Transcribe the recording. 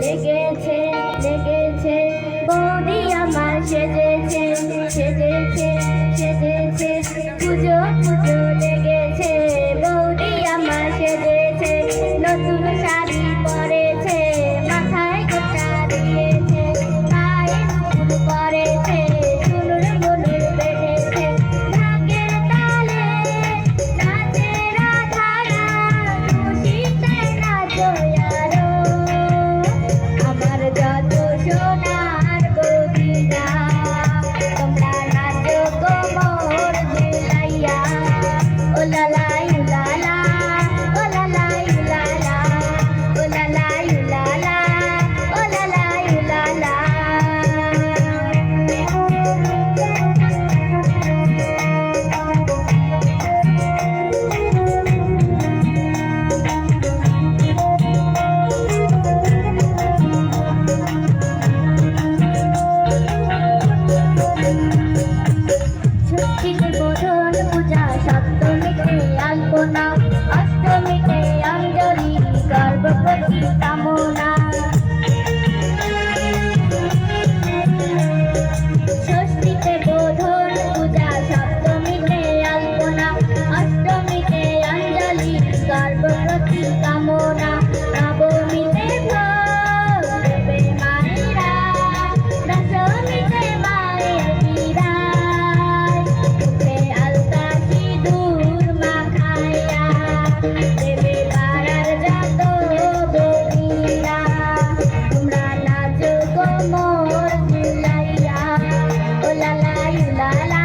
লেগেছে সপ্তমীতে আলপনা অষ্টমীতে অঞ্জলি গর্ভবতী কামনা। la